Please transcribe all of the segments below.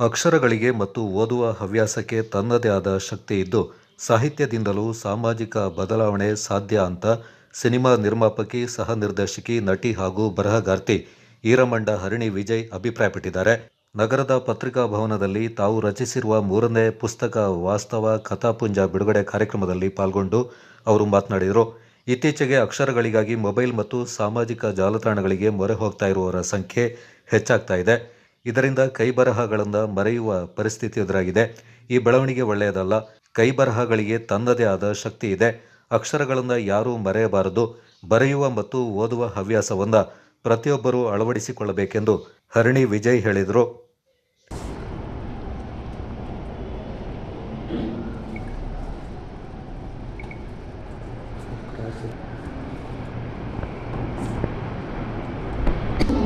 ಅಕ್ಷರಗಳಿಗೆ ಮತ್ತು ಓದುವ ಹವ್ಯಾಸಕ್ಕೆ ತನ್ನದೇ ಆದ ಶಕ್ತಿ ಇದ್ದು, ಸಾಹಿತ್ಯದಿಂದಲೂ ಸಾಮಾಜಿಕ ಬದಲಾವಣೆ ಸಾಧ್ಯ ಅಂತ ಸಿನಿಮಾ ನಿರ್ಮಾಪಕಿ ಸಹ ನಿರ್ದೇಶಕಿ ನಟಿ ಹಾಗೂ ಬರಹಗಾರ್ತಿ ಈರಮಂಡ ಹರಿಣಿ ವಿಜಯ್ ಅಭಿಪ್ರಾಯಪಟ್ಟಿದ್ದಾರೆ. ನಗರದ ಪತ್ರಿಕಾ ಭವನದಲ್ಲಿ ತಾವು ರಚಿಸಿರುವ ಮೂರನೇ ಪುಸ್ತಕ ವಾಸ್ತವ ಕಥಾಪುಂಜ ಬಿಡುಗಡೆ ಕಾರ್ಯಕ್ರಮದಲ್ಲಿ ಪಾಲ್ಗೊಂಡು ಅವರು ಮಾತನಾಡಿದರು. ಇತ್ತೀಚೆಗೆ ಅಕ್ಷರಗಳಿಗಾಗಿ ಮೊಬೈಲ್ ಮತ್ತು ಸಾಮಾಜಿಕ ಜಾಲತಾಣಗಳಿಗೆ ಮೊರೆ ಹೋಗ್ತಾ ಇರುವವರ ಸಂಖ್ಯೆ ಹೆಚ್ಚಾಗ್ತಾ ಇದೆ. ಇದರಿಂದ ಕೈಬರಹಗಳಿಂದ ಮರೆಯುವ ಪರಿಸ್ಥಿತಿ ಎದುರಾಗಿದೆ. ಈ ಬೆಳವಣಿಗೆ ಒಳ್ಳೆಯದಲ್ಲ. ಕೈಬರಹಗಳಿಗೆ ತನ್ನದೇ ಆದ ಶಕ್ತಿ ಇದೆ. ಅಕ್ಷರಗಳನ್ನು ಯಾರೂ ಮರೆಯಬಾರದು. ಬರೆಯುವ ಮತ್ತು ಓದುವ ಹವ್ಯಾಸವನ್ನು ಪ್ರತಿಯೊಬ್ಬರೂ ಅಳವಡಿಸಿಕೊಳ್ಳಬೇಕೆಂದು ಹರಣಿ ವಿಜಯ್ ಹೇಳಿದರು.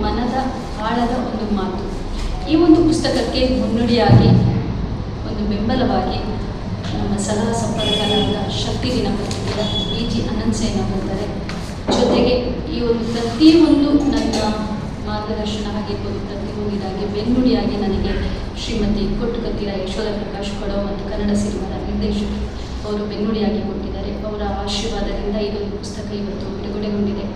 ಮನದ ಆಳದ ಒಂದು ಮಾತು. ಈ ಒಂದು ಪುಸ್ತಕಕ್ಕೆ ಮುನ್ನುಡಿಯಾಗಿ, ಒಂದು ಬೆಂಬಲವಾಗಿ ನಮ್ಮ ಸಲಹಾ ಸಂಪರ್ಕದ ಶಕ್ತಿ ದಿನಪತ್ರಿಕೆಯ ಬಿ ಜಿ ಅನಂತಸೇನ ಬರ್ತಾರೆ ಜೊತೆಗೆ ಈ ಒಂದು ಪ್ರತಿಯೊಂದು ನನ್ನ ಮಾರ್ಗದರ್ಶನ ಆಗಿರ್ಬೋದು ಪ್ರತಿಯೊಂದು ಇದಾಗಿ ಬೆನ್ನುಡಿಯಾಗಿ ನನಗೆ ಶ್ರೀಮತಿ ಕೊಟ್ಟುಕತ್ತಿರ ಯಶೋಧ ಪ್ರಕಾಶ್ ಕೊಡೋ ಮತ್ತು ಕನ್ನಡ ಸಿನಿಮಾದ ನಿರ್ದೇಶಕರು ಅವರು ಬೆನ್ನುಡಿಯಾಗಿ ಕೊಟ್ಟಿದ್ದಾರೆ. ಅವರ ಆಶೀರ್ವಾದದಿಂದ ಇದೊಂದು ಪುಸ್ತಕ ಇವತ್ತು ಬಿಡುಗಡೆಗೊಂಡಿದೆ.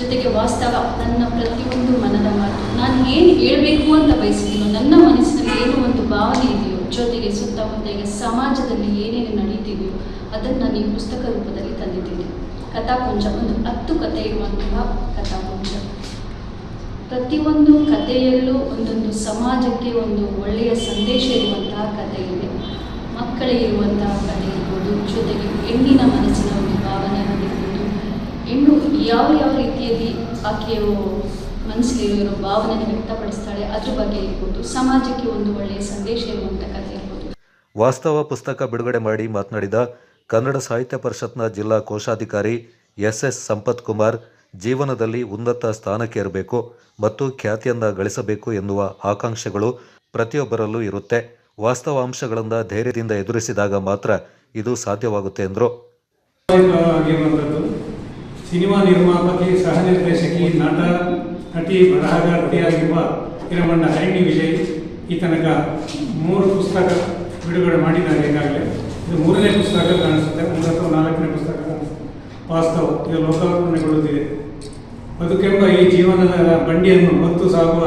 ಜೊತೆಗೆ ವಾಸ್ತವ ನನ್ನ ಪ್ರತಿಯೊಂದು ಮನದ ಮಾತು. ನಾನು ಏನು ಹೇಳಬೇಕು ಅಂತ ಬಯಸ್ತೀನೋ ನನ್ನ ಮನಸ್ಸಿನಲ್ಲಿ ಏನು ಒಂದು ಭಾವನೆ ಇದೆಯೋ, ಜೊತೆಗೆ ಸುತ್ತಮುತ್ತ ಈಗ ಸಮಾಜದಲ್ಲಿ ಏನೇನು ನಡೀತಿದೆಯೋ, ಅದನ್ನು ನಾನು ಈ ಪುಸ್ತಕ ರೂಪದಲ್ಲಿ ತಂದಿದ್ದೀನಿ. ಕಥಾಪುಂಜ, ಒಂದು ಹತ್ತು ಕಥೆ ಇರುವಂತಹ ಕಥಾಪುಂಜ. ಪ್ರತಿಯೊಂದು ಕಥೆಯಲ್ಲೂ ಒಂದೊಂದು ಸಮಾಜಕ್ಕೆ ಒಂದು ಒಳ್ಳೆಯ ಸಂದೇಶ ಇರುವಂತಹ ಕಥೆ ಇದೆ. ಮಕ್ಕಳಿಗೆ ಇರುವಂತಹ ಕಥೆ ಇರ್ಬೋದು, ಜೊತೆಗೆ ಹೆಣ್ಣಿನ ಮನಸ್ಸಿನ ಒಂದು ಭಾವನೆ ಹೆಣ್ಣು ಯಾವ ಯಾವ ರೀತಿಯಲ್ಲಿ ಆಕೆಯ ಮನಸ್ಸಲ್ಲಿರೋ ಭಾವನೆ ವ್ಯಕ್ತಪಡಿಸ್ತಾಳೆ ಅದ್ರ ಬಗ್ಗೆ ಇರ್ಬೋದು ಸಮಾಜಕ್ಕೆ ಒಂದು ಒಳ್ಳೆಯ ಸಂದೇಶ ಇರುವಂಥ ಕಥೆ ಇರ್ಬೋದು ವಾಸ್ತವ ಪುಸ್ತಕ ಬಿಡುಗಡೆ ಮಾಡಿ ಮಾತನಾಡಿದ ಕನ್ನಡ ಸಾಹಿತ್ಯ ಪರಿಷತ್ನ ಜಿಲ್ಲಾ ಕೋಶಾಧಿಕಾರಿ ಎಸ್ ಎಸ್ ಸಂಪತ್ ಕುಮಾರ್ ಜೀವನದಲ್ಲಿ ಉನ್ನತ ಸ್ಥಾನಕ್ಕೇರಬೇಕು ಮತ್ತು ಖ್ಯಾತಿಯನ್ನ ಗಳಿಸಬೇಕು ಎನ್ನುವ ಆಕಾಂಕ್ಷೆಗಳು ಪ್ರತಿಯೊಬ್ಬರಲ್ಲೂ ಇರುತ್ತೆ. ವಾಸ್ತವಾಂಶಗಳಿಂದ ಧೈರ್ಯದಿಂದ ಎದುರಿಸಿದಾಗ ಮಾತ್ರ ಇದು ಸಾಧ್ಯವಾಗುತ್ತೆ ಎಂದರು. ಸಿನಿಮಾ ನಿರ್ಮಾಪಕಿ ಸಹ ನಿರ್ದೇಶಕಿ ನಟ, ನಟಿ ಬರಹಗಾರ್ತಿಯಾಗಿರುವ ಹಿರಮಣ್ಣ ಹರಿಣಿ ವಿಜಯ್ ಈ ತನಕ ಮೂರು ಪುಸ್ತಕ ಬಿಡುಗಡೆ ಮಾಡಿದ್ದಾರೆ. ಈಗಾಗಲೇ ಇದು ಮೂರನೇ ಪುಸ್ತಕ ಕಾಣಿಸುತ್ತೆ. ಮೂರು ಅಥವಾ ನಾಲ್ಕನೇ ಪುಸ್ತಕ ವಾಸ್ತವ, ಇದು ಲೋಕಾರ್ಪಣೆಗೊಳ್ಳುತ್ತಿದೆ. ಬದುಕೆಂಬ ಈ ಜೀವನದ ಬಂಡಿಯನ್ನು ಹೊತ್ತು ಸಾಗುವ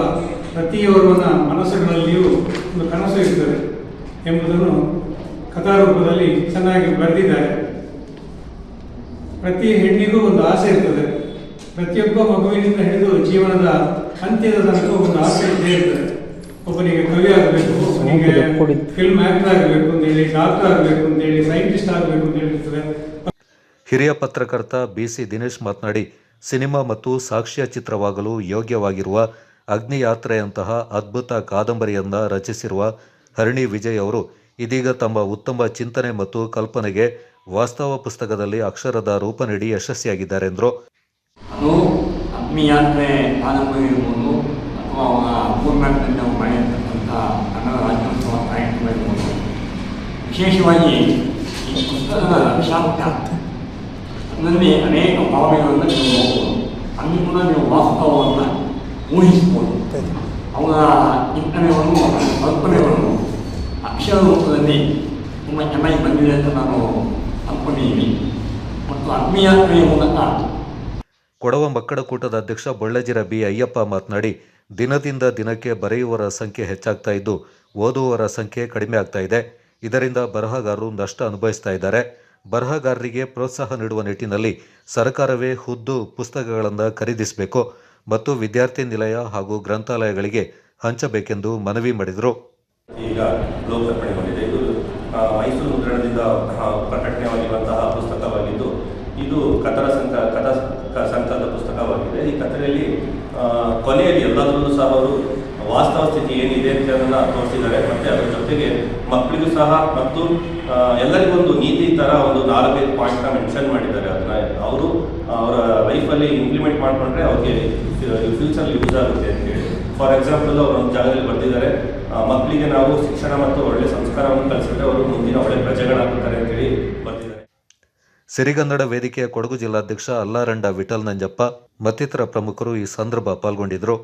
ಪ್ರತಿಯೊರ್ವನ ಮನಸ್ಸುಗಳಲ್ಲಿಯೂ ಒಂದು ಕನಸು ಇರ್ತದೆ ಎಂಬುದನ್ನು ಕಥಾರೂಪದಲ್ಲಿ ಚೆನ್ನಾಗಿ ಬರೆದಿದ್ದಾರೆ. ಪ್ರತಿ ಹೆಣ್ಣಿಗೂ ಒಂದು ಆಸೆ ಇರ್ತದೆ. ಪ್ರತಿಯೊಬ್ಬ ಮಗುವಿನಿಂದ ಹಿಡಿದು ಜೀವನದ ಅಂತ್ಯದ ತನಕ ಒಂದು ಆಸೆ ಇದ್ದೇ ಇರ್ತದೆ. ಒಬ್ಬನಿಗೆ ಕವಿ ಆಗಬೇಕು, ಒಬ್ಬನಿಗೆ ಫಿಲ್ಮ್ ಆಕ್ಟರ್ ಆಗಬೇಕು ಅಂತೇಳಿ ಡಾಕ್ಟರ್ ಆಗಬೇಕು ಅಂತೇಳಿ ಸೈಂಟಿಸ್ಟ್ ಆಗಬೇಕು ಅಂತ ಹೇಳಿರ್ತದೆ. ಹಿರಿಯ ಪತ್ರಕರ್ತ ಬಿಸಿ ದಿನೇಶ್ ಮಾತನಾಡಿ, ಸಿನಿಮಾ ಮತ್ತು ಸಾಕ್ಷ್ಯ ಚಿತ್ರವಾಗಲು ಯೋಗ್ಯವಾಗಿರುವ ಅಗ್ನಿಯಾತ್ರೆಯಂತಹ ಅದ್ಭುತ ಕಾದಂಬರಿಯನ್ನ ರಚಿಸಿರುವ ಹರಿಣಿ ವಿಜಯ್ ಅವರು ಇದೀಗ ತಮ್ಮ ಉತ್ತಮ ಚಿಂತನೆ ಮತ್ತು ಕಲ್ಪನೆಗೆ ವಾಸ್ತವ ಪುಸ್ತಕದಲ್ಲಿ ಅಕ್ಷರದ ರೂಪ ನೀಡಿ ಯಶಸ್ವಿಯಾಗಿದ್ದಾರೆ ಎಂದರು ಅದು ಇರ್ಬೋದು ವಿಶೇಷವಾಗಿ ಪುಸ್ತಕದ ಅದರಲ್ಲಿ ಅನೇಕ ಭಾವನೆಗಳನ್ನು ನೀವು ಅಲ್ಲಿ ಕೂಡ ನೀವು ವಾಸ್ತವವನ್ನು ಊಹಿಸ್ಬೋದು. ಕಲ್ಪನೆಗಳನ್ನು ಅಕ್ಷರ ರೂಪದಲ್ಲಿ ತುಂಬ ಚೆನ್ನಾಗಿ ಬಂದಿದೆ ಅಂತ ನಾನು ಮತ್ತು ಆತ್ಮೀಯ ಕೊಡವ ಮಕ್ಕಳ ಕೂಟದ ಅಧ್ಯಕ್ಷ ಬೊಳ್ಳಜಿರ ಬಿ ಅಯ್ಯಪ್ಪ ಮಾತನಾಡಿ ದಿನದಿಂದ ದಿನಕ್ಕೆ ಬರೆಯುವವರ ಸಂಖ್ಯೆ ಹೆಚ್ಚಾಗ್ತಾ ಇದ್ದು ಓದುವವರ ಸಂಖ್ಯೆ ಕಡಿಮೆ ಆಗ್ತಾ ಇದೆ. ಇದರಿಂದ ಬರಹಗಾರರು ನಷ್ಟ ಅನುಭವಿಸ್ತಾ ಇದ್ದಾರೆ. ಬರಹಗಾರರಿಗೆ ಪ್ರೋತ್ಸಾಹ ನೀಡುವ ನಿಟ್ಟಿನಲ್ಲಿ ಸರ್ಕಾರವೇ ಹುದ್ದು ಪುಸ್ತಕಗಳನ್ನು ಖರೀದಿಸಬೇಕು ಮತ್ತು ವಿದ್ಯಾರ್ಥಿ ನಿಲಯ ಹಾಗೂ ಗ್ರಂಥಾಲಯಗಳಿಗೆ ಹಂಚಬೇಕೆಂದು ಮನವಿ ಮಾಡಿದರು. ಈಗ ಲೋಕಾರ್ಪಣೆಗೊಂಡಿದೆ ಇದು ಮೈಸೂರು ಮುದ್ರಣದಿಂದ ಪ್ರಕಟಣೆವಾಗಿರುವಂತಹ ಪುಸ್ತಕವಾಗಿದ್ದು, ಇದು ಕಥನ ಸಂಕ, ಕಥಾ ಸಂಘದ ಪುಸ್ತಕವಾಗಿದೆ. ಈ ಕಥೆಯಲ್ಲಿ ಕೊನೆಯಲ್ಲಿ ಎಲ್ಲದರಲ್ಲೂ ಸಹ ಅವರು ವಾಸ್ತವ ಸ್ಥಿತಿ ಏನಿದೆ ಅಂತ ತೋರಿಸಿದ್ದಾರೆ. ಮತ್ತು ಅದರ ಜೊತೆಗೆ ಮಕ್ಕಳಿಗೂ ಸಹ ಮತ್ತು ಎಲ್ಲರಿಗೂ ಒಂದು ನೀತಿ ಥರ ಒಂದು ನಾಲ್ಕೈದು ಪಾಯಿಂಟ್ನ ಮೆನ್ಷನ್ ಮಾಡಿದ್ದಾರೆ. ಅದನ್ನ ಅವರು, ಅವರ ಲೈಫಲ್ಲಿ ಇಂಪ್ಲಿಮೆಂಟ್ ಮಾಡಿಕೊಂಡ್ರೆ ಅವ್ರಿಗೆ ಫ್ಯೂಚರ್ಲಿ ಯೂಸ್ ಆಗುತ್ತೆ ಅಂತೇಳಿ ಫಾರ್ ಎಕ್ಸಾಂಪಲ್ ಅವರು ಒಂದು ಜಾಗದಲ್ಲಿ ಬರ್ತಿದ್ದಾರೆ ಮಕ್ಕಳಿಗೆ ನಾವು ಶಿಕ್ಷಣ ಮತ್ತು ಒಳ್ಳೆ ಸಂಸ್ಕಾರವನ್ನು ಕಲಿಸಿದ್ರೆ ಅವರು ಮುಂದಿನ ಒಳ್ಳೆ ಪ್ರಜೆಗಳಾಗುತ್ತಾರೆ ಅಂತೇಳಿ ಬರ್ತಿದ್ದಾರೆ ಸಿರಿಗನ್ನಡ ವೇದಿಕೆಯ ಕೊಡಗು ಜಿಲ್ಲಾಧ್ಯಕ್ಷ ಅಲ್ಲಾರಂಡ ವಿಠಲ್ ನಂಜಪ್ಪ, ಮತ್ತಿತರ ಪ್ರಮುಖರು ಈ ಸಂದರ್ಭ ಪಾಲ್ಗೊಂಡಿದ್ದರು.